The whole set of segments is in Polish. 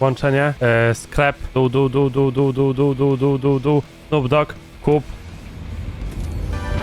Łączenie, e, sklep, dół, dół, dół, dół, dół, dół, dół, dół, dół, dół, dół, Snoop Dogg, kup.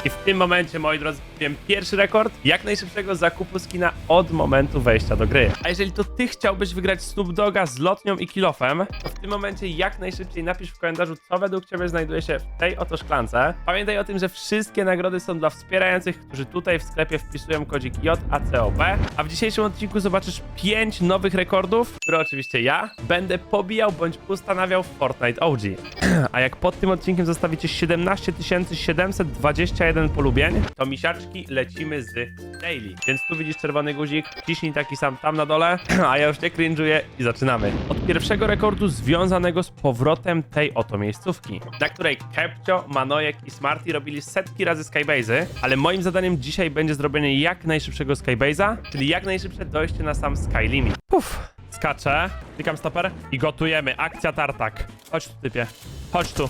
I w tym momencie, moi drodzy, wiem pierwszy rekord jak najszybszego zakupu skina od momentu wejścia do gry. A jeżeli to ty chciałbyś wygrać Snoop Doga z lotnią i kilofem, to w tym momencie jak najszybciej napisz w komentarzu, co według ciebie znajduje się w tej oto szklance. Pamiętaj o tym, że wszystkie nagrody są dla wspierających, którzy tutaj w sklepie wpisują kodzik JACOB. A w dzisiejszym odcinku zobaczysz 5 nowych rekordów, które oczywiście ja będę pobijał bądź ustanawiał w Fortnite OG. A jak pod tym odcinkiem zostawicie 17 721 polubień, to misiaczki lecimy z daily. Więc tu widzisz czerwony guzik, ciśnij taki sam tam na dole, a ja już nie cringe'uję i zaczynamy. Od pierwszego rekordu związanego z powrotem tej oto miejscówki, na której Kepcio, Manojek i Smarty robili setki razy Skybase'y, ale moim zadaniem dzisiaj będzie zrobienie jak najszybszego Skybase'a, czyli jak najszybsze dojście na sam Sky Limit. Puf. Skaczę, klikam stoper i gotujemy. Akcja tartak. Chodź tu, typie. Chodź tu.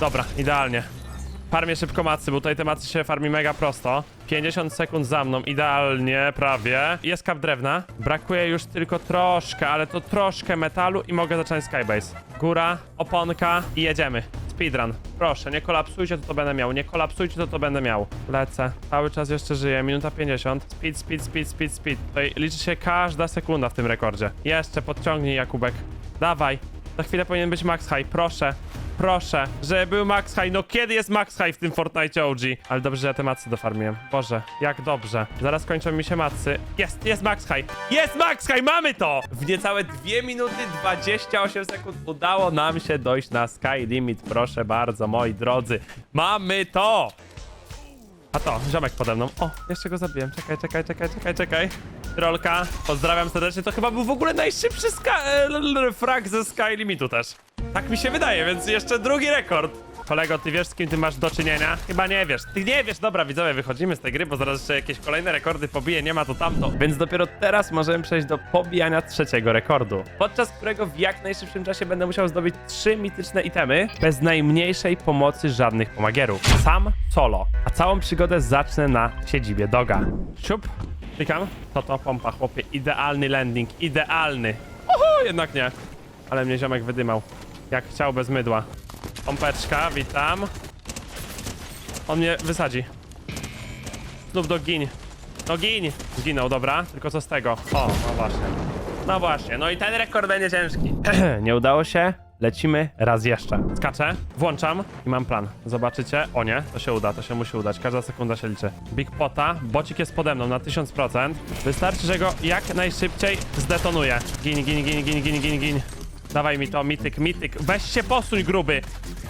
Dobra, idealnie. Farmię szybko macy, bo tutaj te macy się farmi mega prosto. 50 sekund za mną, idealnie, prawie. Jest kap drewna. Brakuje już tylko troszkę, ale to troszkę metalu i mogę zacząć skybase. Góra, oponka i jedziemy. Speedrun. Proszę, nie kolapsujcie, to to będę miał. Nie kolapsujcie, to to będę miał. Lecę. Cały czas jeszcze żyję. Minuta 50. Speed, speed, speed, speed, speed. Tutaj liczy się każda sekunda w tym rekordzie. Jeszcze podciągnij, Jakubek. Dawaj. Za chwilę powinien być max high. Proszę. Proszę, żeby był max high. No kiedy jest max high w tym Fortnite OG? Ale dobrze, że ja te macy dofarmiłem. Boże, jak dobrze. Zaraz kończą mi się macy. Jest, jest max high. Jest max high, mamy to! W niecałe 2 minuty 28 sekund udało nam się dojść na sky limit. Proszę bardzo, moi drodzy. Mamy to! A to, ziomek pode mną. O, jeszcze go zabiłem. Czekaj, czekaj, czekaj, czekaj, czekaj. Rolka, pozdrawiam serdecznie. To chyba był w ogóle najszybszy e, frag ze Sky Limitu też. Tak mi się wydaje, więc jeszcze drugi rekord. Kolego, ty wiesz z kim ty masz do czynienia? Chyba nie wiesz. Ty nie wiesz, dobra widzowie, wychodzimy z tej gry, bo zaraz jeszcze jakieś kolejne rekordy pobiję, nie ma to tamto. Więc dopiero teraz możemy przejść do pobijania trzeciego rekordu. Podczas którego w jak najszybszym czasie będę musiał zdobyć trzy mityczne itemy bez najmniejszej pomocy żadnych pomagierów. Sam solo. A całą przygodę zacznę na siedzibie Doga. Siup, klikam. To to pompa, chłopie. Idealny landing, idealny. Oho, jednak nie. Ale mnie ziomek wydymał. Jak chciał bez mydła. Pompeczka, witam. On mnie wysadzi. Znów do gin. No gin! Zginął, dobra. Tylko co z tego? O, no właśnie. No właśnie, no i ten rekord będzie ciężki. nie udało się. Lecimy raz jeszcze. Skaczę, włączam i mam plan. Zobaczycie? O nie, to się uda, to się musi udać. Każda sekunda się liczy. Big Pota, bocik jest pode mną na 1000%. Wystarczy, że go jak najszybciej zdetonuję. Gin, gin, gin, gin, gin, gin, gin. Dawaj mi to, mityk, mityk. Weź się posuń, gruby.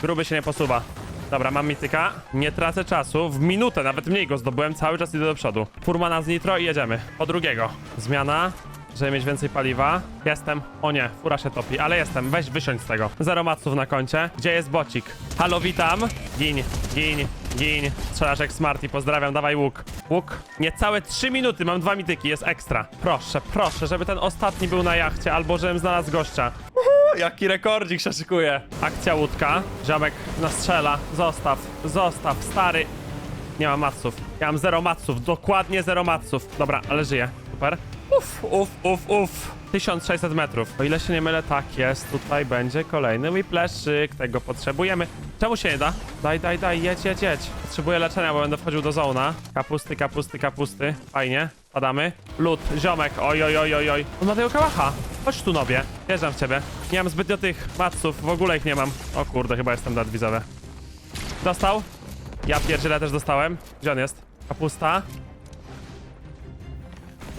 Gruby się nie posuwa. Dobra, mam mityka. Nie tracę czasu. W minutę, nawet mniej go zdobyłem. Cały czas idę do przodu. Furmana z nitro i jedziemy. Po drugiego. Zmiana. Żeby mieć więcej paliwa. Jestem. O nie, fura się topi, ale jestem. Weź wysiądź z tego. Zero maców na koncie. Gdzie jest bocik? Halo, witam. Gin, gin, gin. Strzelasz jak Smarty, pozdrawiam, dawaj łuk. Łuk. Niecałe 3 minuty, mam dwa mityki, jest ekstra. Proszę, proszę, żeby ten ostatni był na jachcie, albo żebym znalazł gościa. Uhu, jaki rekordzik się szykuje. Akcja łódka. Ziomek nastrzela. Zostaw, zostaw, stary. Nie mam maców. Ja mam zero maców, dokładnie zero maców. Dobra, ale żyję. Super. Uf, uf, uf, uf. 1600 metrów. O ile się nie mylę, tak jest. Tutaj będzie kolejny whiplaszyk. Tego potrzebujemy. Czemu się nie da? Daj, daj, daj, jedź, jedź, jedź. Potrzebuję leczenia, bo będę wchodził do zona. Kapusty, kapusty, kapusty. Fajnie. Padamy. Lód, ziomek. Oj, oj, oj, oj, oj. On ma tego kałacha. Chodź tu, nobie. Wjeżdżam w ciebie. Nie mam zbytnio tych maców. W ogóle ich nie mam. O kurde, chyba jestem dead. Dostał? Ja pierdzielę też dostałem. Gdzie on jest? Kapusta.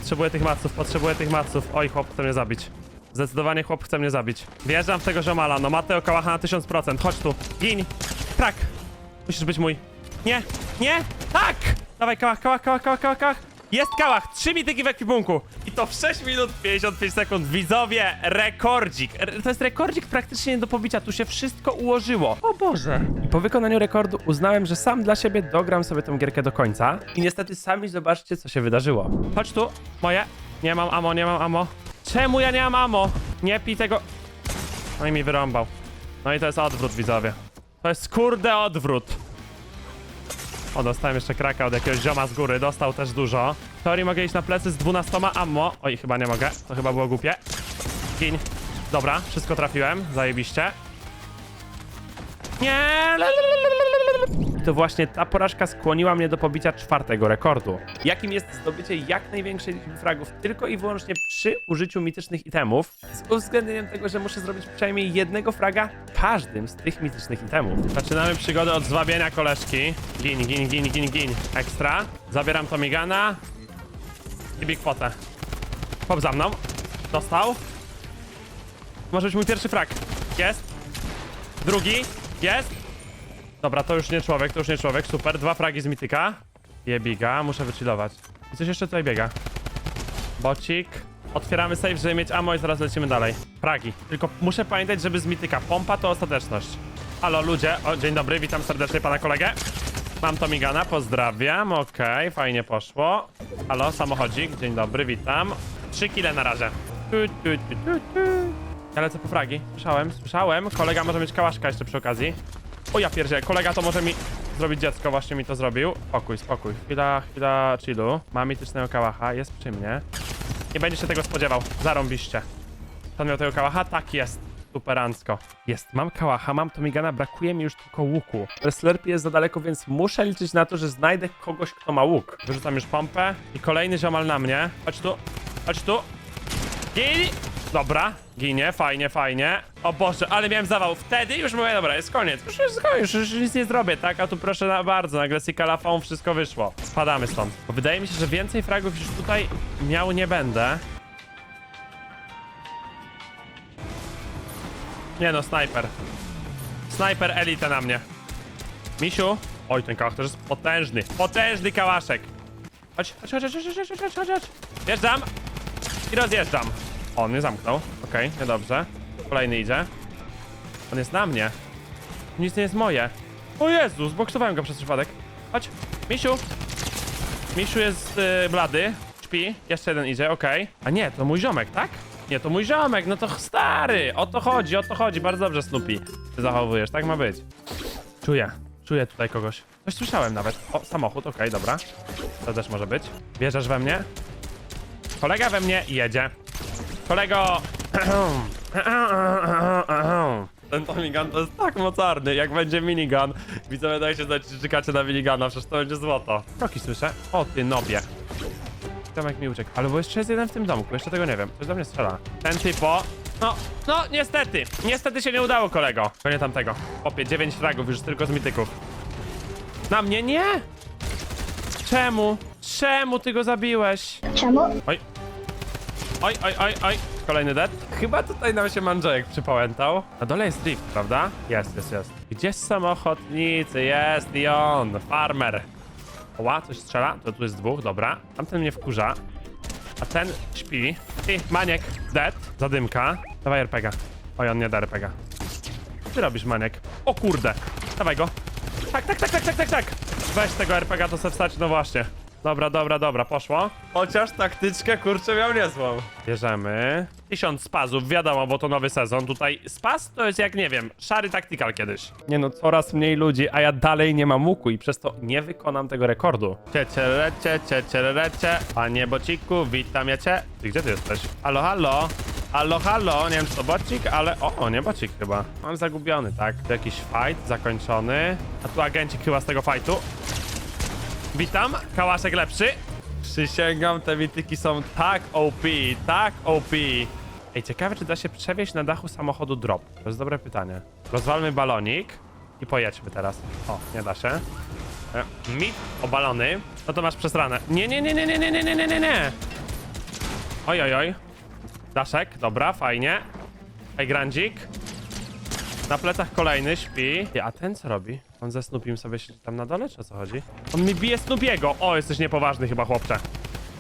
Potrzebuję tych maców, potrzebuję tych maców. Oj, chłop chce mnie zabić. Zdecydowanie chłop chce mnie zabić. Wjeżdżam w tego ziomala, no Mateo Kałacha na 1000%. Chodź tu. Gin. Tak. Musisz być mój. Nie, nie, tak! Dawaj, kałach, kałach, kałach, kałach, kałach. Jest kałach, trzy mityki w ekwipunku. I to w 6 minut 55 sekund. Widzowie, rekordzik. R to jest rekordzik praktycznie nie do pobicia, tu się wszystko ułożyło. O Boże. I po wykonaniu rekordu uznałem, że sam dla siebie dogram sobie tę gierkę do końca. I niestety sami zobaczcie, co się wydarzyło. Chodź tu, moje. Nie mam amo, nie mam amo. Czemu ja nie mam amo? Nie pij tego. No i mi wyrąbał. No i to jest odwrót, widzowie. To jest kurde odwrót. O, dostałem jeszcze kraka od jakiegoś zioma z góry, dostał też dużo. W teorii mogę iść na plecy z 12 ammo. Oj, chyba nie mogę, to chyba było głupie. Gin. Dobra, wszystko trafiłem, zajebiście. Nie! To właśnie ta porażka skłoniła mnie do pobicia czwartego rekordu, jakim jest zdobycie jak największej liczby fragów tylko i wyłącznie przy użyciu mitycznych itemów, z uwzględnieniem tego, że muszę zrobić przynajmniej jednego fraga każdym z tych mitycznych itemów. Zaczynamy przygodę od zwabienia koleżki. Gin, gin, gin, gin, gin. Ekstra. Zabieram Tomigana i Big Potę. Chłop za mną. Dostał. Może być mój pierwszy frag. Jest. Drugi. Jest. Dobra, to już nie człowiek, to już nie człowiek. Super, dwa fragi z mityka. Jebiga, muszę wychillować. I coś jeszcze tutaj biega. Bocik. Otwieramy safe, żeby mieć ammo i zaraz lecimy dalej. Fragi. Tylko muszę pamiętać, żeby z mityka. Pompa to ostateczność. Halo ludzie, o dzień dobry, witam serdecznie pana kolegę. Mam Tomigana, pozdrawiam, okej, fajnie poszło. Halo, samochodzik, dzień dobry, witam. Trzy kile na razie. Tu, tu, tu, tu, tu. Ja lecę po fragi. Słyszałem, słyszałem. Kolega może mieć kałaszka jeszcze przy okazji. O ja pierdzie, kolega to może mi zrobić dziecko, właśnie mi to zrobił. Spokój, spokój. Chwila, chwila chillu. Mam mitycznego kałacha, jest przy mnie. Nie będzie się tego spodziewał. Zarąbiście. Pan miał tego kałacha? Tak jest. Superancko. Jest, mam kałacha, mam Tomigana, brakuje mi już tylko łuku. Ale Slurpee jest za daleko, więc muszę liczyć na to, że znajdę kogoś, kto ma łuk. Wyrzucam już pompę i kolejny ziomal na mnie. Chodź tu, chodź tu. Gin! Dobra, ginie, fajnie, fajnie. O Boże, ale miałem zawał. Wtedy już mówię, dobra, jest koniec. Już jest koniec, już, nic nie zrobię, tak? A tu proszę na bardzo, nagle Sikalafon wszystko wyszło. Spadamy stąd. Bo wydaje mi się, że więcej fragów już tutaj miał nie będę. Nie no, snajper. Snajper elite na mnie. Misiu. Oj, ten kałach też jest potężny. Potężny kałaszek. Chodź, chodź, chodź, chodź, chodź, chodź, chodź, chodź. Wjeżdżam i rozjeżdżam. On mnie zamknął. Okej, niedobrze. Kolejny idzie. On jest na mnie. Nic nie jest moje. O Jezu, zboksowałem go przez przypadek. Chodź, Misiu. Misiu jest yy, blady. Śpi. Jeszcze jeden idzie, okej. A nie, to mój ziomek, tak? Nie, to mój ziomek, no to stary. O to chodzi, o to chodzi. Bardzo dobrze, Snoopy. Ty zachowujesz, tak ma być. Czuję, czuję tutaj kogoś. Coś słyszałem nawet. O, samochód, okej, dobra. To też może być. Bierzesz we mnie? Kolega we mnie jedzie. Kolego! Ten Tomigan to jest tak mocarny, jak będzie minigun. Widzowie, dajcie znać, czy czekacie na minigana, przecież to będzie złoto. Kroki słyszę. O ty nobie. Tomek mi uciekł. Ale bo jeszcze jest jeden w tym domku, jeszcze tego nie wiem. Ktoś do mnie strzela. Ten typo. No, no, niestety. Niestety się nie udało, kolego. To nie tamtego. Opie, 9 fragów już tylko z mityków. Na mnie nie! Czemu? Czemu ty go zabiłeś? Czemu? Oj. Oj, oj, oj, oj. Kolejny dead. Chyba tutaj nam się Manżejek przypałętał. Na dole jest drift, prawda? Jest, jest, jest. Gdzie są ochotnicy? Jest i on. Farmer. Oła, coś strzela. To tu jest dwóch, dobra. Tamten mnie wkurza. A ten śpi. Ty, Maniek. Dead. Zadymka. Dawaj RPGa. Oj, on nie da RPGa. Co ty robisz, Maniek? O kurde. Dawaj go. Tak, tak, tak, tak, tak, tak, tak. Weź tego RPGa, to se wstać, no właśnie. Dobra, dobra, dobra, poszło. Chociaż taktyczkę, kurczę, miał niezłą. Bierzemy. Tysiąc spazów, wiadomo, bo to nowy sezon. Tutaj spaz to jest jak, nie wiem, szary taktikal kiedyś. Nie no, coraz mniej ludzi, a ja dalej nie mam łuku i przez to nie wykonam tego rekordu. Ciecierecie, ciecierecie. Panie Bociku, witam ja cię. Ty, gdzie ty jesteś? Halo, halo. Halo, halo, nie wiem czy to bocik, ale... O, o, nie bocik chyba. Mam zagubiony, tak? Tu jakiś fight zakończony. A tu agencik chyba z tego fightu. Witam, kałaszek lepszy. Przysięgam, te mityki są tak OP, tak OP. Ej, ciekawe, czy da się przewieźć na dachu samochodu drop. To jest dobre pytanie. Rozwalmy balonik i pojedźmy teraz. O, nie da się. E, Mit obalony. No to masz przesrane. Nie, nie, nie, nie, nie, nie, nie, nie, nie, nie, nie. Oj, oj, oj. Daszek, dobra, fajnie. Ej, grandzik. Na plecach kolejny śpi. Ty, A ten co robi? On ze Snoopim sobie siedzi tam na dole, czy o co chodzi? On mi bije Snoopiego! O, jesteś niepoważny chyba, chłopcze.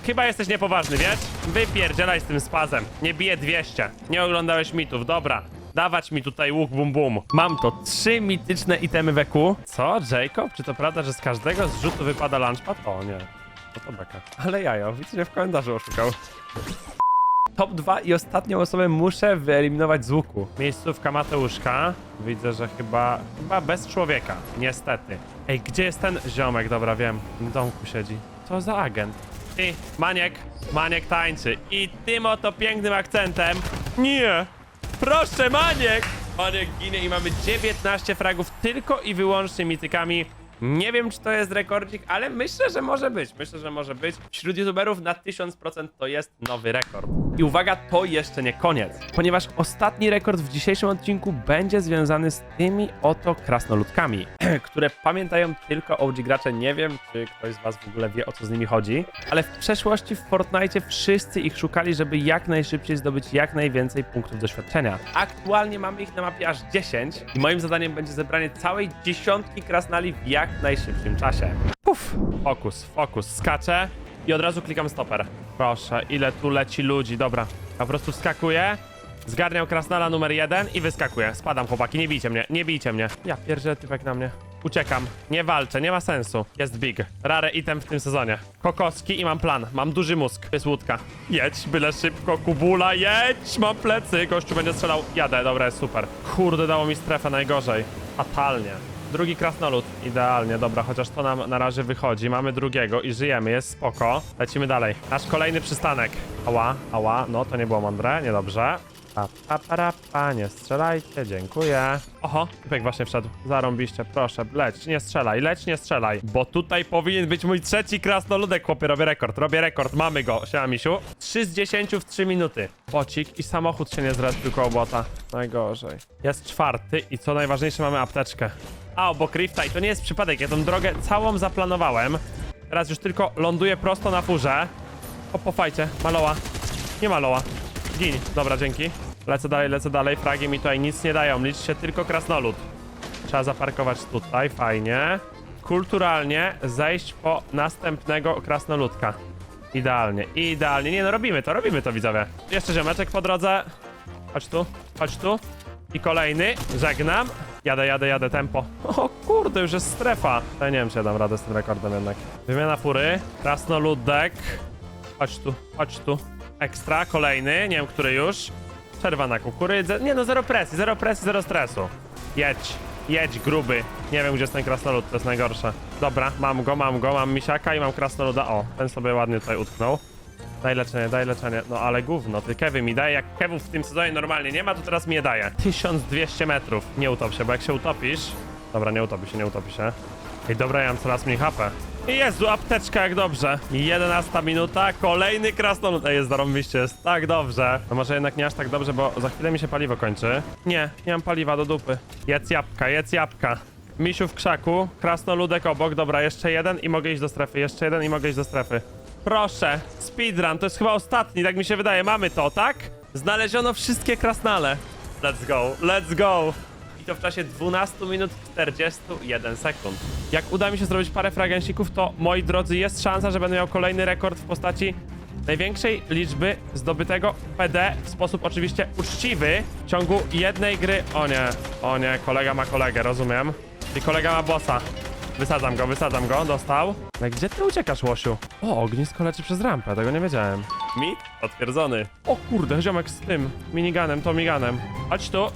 Chyba jesteś niepoważny, wiesz? Wypierdzielaj z tym spazem. Nie bije 200. Nie oglądałeś mitów, dobra. Dawać mi tutaj łuk bum bum. Mam to trzy mityczne itemy w EQ. Co, Jacob? Czy to prawda, że z każdego zrzutu wypada lunchpad? O nie. To to beka. Ale jajo, widzę, że w kalendarzu oszukał. Top 2 i ostatnią osobę muszę wyeliminować z łuku. Miejscówka Mateuszka. Widzę, że chyba, chyba bez człowieka. Niestety. Ej, gdzie jest ten ziomek? Dobra, wiem. W domku siedzi. Co za agent? Ty, Maniek. Maniek tańczy. I tym oto pięknym akcentem. Nie. Proszę, Maniek! Maniek ginie i mamy 19 fragów tylko i wyłącznie mitykami. Nie wiem, czy to jest rekordzik, ale myślę, że może być. Myślę, że może być. Wśród youtuberów na 1000% to jest nowy rekord. I uwaga, to jeszcze nie koniec, ponieważ ostatni rekord w dzisiejszym odcinku będzie związany z tymi oto krasnoludkami, które pamiętają tylko OG gracze. Nie wiem, czy ktoś z was w ogóle wie, o co z nimi chodzi, ale w przeszłości w Fortnite wszyscy ich szukali, żeby jak najszybciej zdobyć jak najwięcej punktów doświadczenia. Aktualnie mamy ich na mapie aż 10 i moim zadaniem będzie zebranie całej dziesiątki krasnali w jak najszybszym czasie. Puf, fokus, fokus, skaczę i od razu klikam stoper. Proszę, ile tu leci ludzi, dobra. Ja po prostu wskakuję, zgarniam krasnala numer jeden i wyskakuję. Spadam, chłopaki, nie bijcie mnie, nie bijcie mnie. Ja pierdzielę typek na mnie. Uciekam, nie walczę, nie ma sensu. Jest big. Rare item w tym sezonie. Kokoski i mam plan. Mam duży mózg. Jest łódka. Jedź, byle szybko, kubula, jedź! Mam plecy, gościu będzie strzelał. Jadę, dobra, jest super. Kurde, dało mi strefę najgorzej. Fatalnie. Drugi krasnolud. Idealnie, dobra, chociaż to nam na razie wychodzi. Mamy drugiego i żyjemy, jest spoko. Lecimy dalej. Nasz kolejny przystanek. Ała, ała, no to nie było mądre, niedobrze. Pa, pa, para, pa, nie strzelajcie, dziękuję. Oho, typek właśnie wszedł. Zarąbiście, proszę, leć, nie strzelaj, leć, nie strzelaj. Bo tutaj powinien być mój trzeci krasnoludek, chłopie, robię rekord, robię rekord, mamy go. Siema, misiu. 3 z 10 w 3 minuty. Bocik i samochód się nie zrespił koło bota. Najgorzej. Jest czwarty i co najważniejsze, mamy apteczkę. A, obok Rifta i to nie jest przypadek, ja tą drogę całą zaplanowałem. Teraz już tylko ląduję prosto na furze. O, po fajcie, maloła. Nie maloła. Gin. Dobra, dzięki. Lecę dalej, lecę dalej. Fragi mi tutaj nic nie dają. Liczy się tylko krasnolud. Trzeba zaparkować tutaj, fajnie. Kulturalnie zejść po następnego krasnoludka. Idealnie, idealnie. Nie no, robimy to, robimy to, widzowie. Jeszcze ziomeczek po drodze. Chodź tu, chodź tu. I kolejny. Żegnam. Jadę, jadę, jadę, tempo. O kurde, już jest strefa. Ja nie wiem, czy ja dam radę z tym rekordem jednak. Wymiana fury. Krasnoludek. Chodź tu, chodź tu. Ekstra, kolejny, nie wiem, który już. Przerwa na kukurydzę. Nie no, zero presji, zero presji, zero stresu. Jedź, jedź, gruby. Nie wiem, gdzie jest ten krasnolud, to jest najgorsze. Dobra, mam go, mam go, mam misiaka i mam krasnoluda. O, ten sobie ładnie tutaj utknął. Daj leczenie, daj leczenie. No ale gówno, ty Kewy mi daje. Jak Kewów w tym sezonie normalnie nie ma, to teraz mi je daje. 1200 metrów. Nie utop się, bo jak się utopisz... Dobra, nie utopi się, nie utopi się. Ej, dobra, ja mam coraz mniej HP. Jezu, apteczka, jak dobrze. 11 minuta, kolejny krasnolud. Ej, jest zarąbiście, jest tak dobrze. No może jednak nie aż tak dobrze, bo za chwilę mi się paliwo kończy. Nie, nie mam paliwa do dupy. Jedz jabłka, jedz jabłka. Misiu w krzaku, krasnoludek obok, dobra, jeszcze jeden i mogę iść do strefy, jeszcze jeden i mogę iść do strefy. Proszę, speedrun, to jest chyba ostatni, tak mi się wydaje, mamy to, tak? Znaleziono wszystkie krasnale. Let's go, let's go. To w czasie 12 minut 41 sekund. Jak uda mi się zrobić parę fragensików, to moi drodzy, jest szansa, że będę miał kolejny rekord w postaci największej liczby zdobytego PD w sposób oczywiście uczciwy w ciągu jednej gry. O nie, o nie, kolega ma kolegę, rozumiem. I kolega ma bossa. Wysadzam go, wysadzam go, dostał. Ale gdzie ty uciekasz, Łosiu? O, ognisko leci przez rampę, tego nie wiedziałem. Mit potwierdzony. O kurde, ziomek z tym miniganem, Tomiganem. Chodź tu.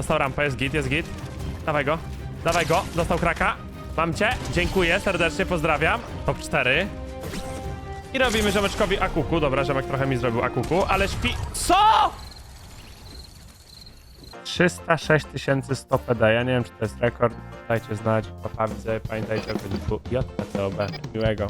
Dostał rampę, jest git, jest git. Dawaj go, dawaj go, dostał kraka. Mam cię, dziękuję, serdecznie pozdrawiam. Top 4. I robimy ziomeczkowi akuku. Dobra, ziomek trochę mi zrobił akuku, ale śpi... CO?! 306 100 PD. Ja nie wiem, czy to jest rekord. Dajcie znać. Papa widzę. Pamiętajcie o wyniku JPCOB. Miłego.